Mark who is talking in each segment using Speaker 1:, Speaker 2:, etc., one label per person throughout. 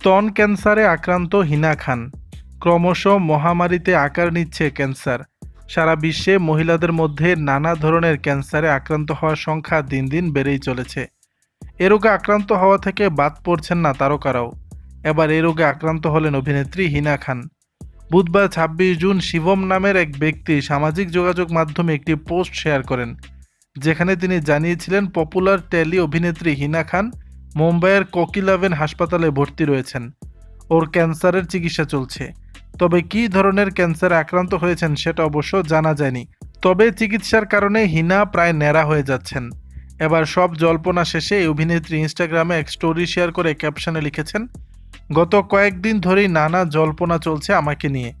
Speaker 1: স্তন ক্যান্সারে আক্রান্ত হিনা খান। ক্রমশ মহামারীতে আকার নিচ্ছে ক্যান্সার। সারা বিশ্বে মহিলাদের মধ্যে নানা ধরনের ক্যান্সারে আক্রান্ত হওয়ার সংখ্যা দিন দিন বেড়েই চলেছে। এ রোগে আক্রান্ত হওয়া থেকে বাদ পড়ছেন না তারকারাও। এবার এ রোগে আক্রান্ত হলেন অভিনেত্রী হিনা খান। বুধবার ছাব্বিশ জুন শিবম নামের এক ব্যক্তি সামাজিক যোগাযোগ মাধ্যমে একটি পোস্ট শেয়ার করেন, যেখানে তিনি জানিয়েছিলেন, পপুলার ট্যালি অভিনেত্রী হিনা খান মুম্বাইয়ের কোকিলাভেন হাসপাতালে ভর্তি রয়েছেন। ওর ক্যান্সারের চিকিৎসা চলছে। তবে কী ধরনের ক্যান্সারে আক্রান্ত হয়েছেন সেটা অবশ্য জানা যায়নি। তবে চিকিৎসার কারণে হিনা প্রায় ন্যাড়া হয়ে যাচ্ছেন। এবার সব জল্পনা শেষে অভিনেত্রী ইনস্টাগ্রামে এক স্টোরি শেয়ার করে ক্যাপশনে লিখেছেন, গত কয়েকদিন ধরেই নানা জল্পনা চলছে আমাকে নিয়ে।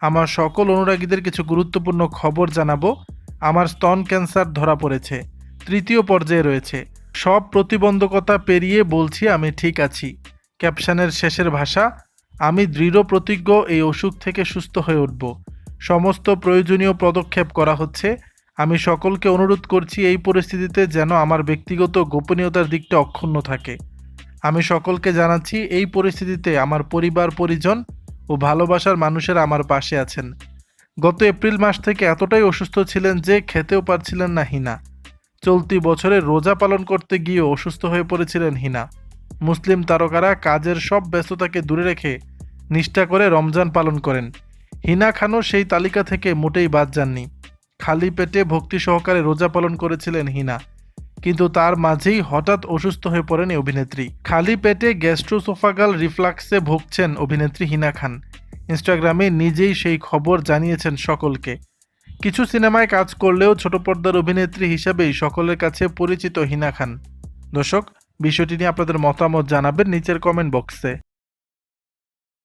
Speaker 1: আমার সকল অনুরাগীদের কিছু গুরুত্বপূর্ণ খবর জানাব। আমার স্তন ক্যান্সার ধরা পড়েছে। তৃতীয় পর্যায়ে রয়েছে। সব প্রতিবন্ধকতা পেরিয়ে বলছি আমি ঠিক আছি। ক্যাপশনের শেষের ভাষা, আমি দৃঢ় প্রতিজ্ঞ এই অসুখ থেকে সুস্থ হয়ে উঠব। সমস্ত প্রয়োজনীয় পদক্ষেপ করা হচ্ছে। আমি সকলকে অনুরোধ করছি এই পরিস্থিতিতে যেন আমার ব্যক্তিগত গোপনীয়তার দিকটা অক্ষুণ্ণ থাকে। আমি সকলকে জানাচ্ছি এই পরিস্থিতিতে আমার পরিবার, পরিজন ও ভালোবাসার মানুষেরা আমার পাশে আছেন। গত এপ্রিল মাস থেকে এতটাই অসুস্থ ছিলেন যে খেতেও পারছিলেন না হিনা। চলতি বছরে রোজা পালন করতে গিয়ে অসুস্থ হয়ে পড়েছিলেন হিনা। মুসলিম তারকারা কাজের সব ব্যস্ততাকে দূরে রেখে নিষ্ঠা করে রমজান পালন করেন। হিনা খানও সেই তালিকা থেকে মোটেই বাদ যাননি। খালি পেটে ভক্তি সহকারে রোজা পালন করেছিলেন হিনা। কিন্তু তার মাঝেই হঠাৎ অসুস্থ হয়ে পড়েন অভিনেত্রী। খালি পেটে গ্যাস্ট্রোসোফাগাল রিফ্লাক্সে ভুগছেন অভিনেত্রী হিনা খান। ইনস্টাগ্রামে নিজেই সেই খবর জানিয়েছেন সকলকে। কিছু সিনেমায় কাজ করলেও ছোট পর্দার অভিনেত্রী হিসাবেই সকলের কাছে পরিচিত হিনা খান। দর্শক, বিষয়টি নিয়ে আপনাদের মতামত জানাবেন নিচের কমেন্ট বক্সে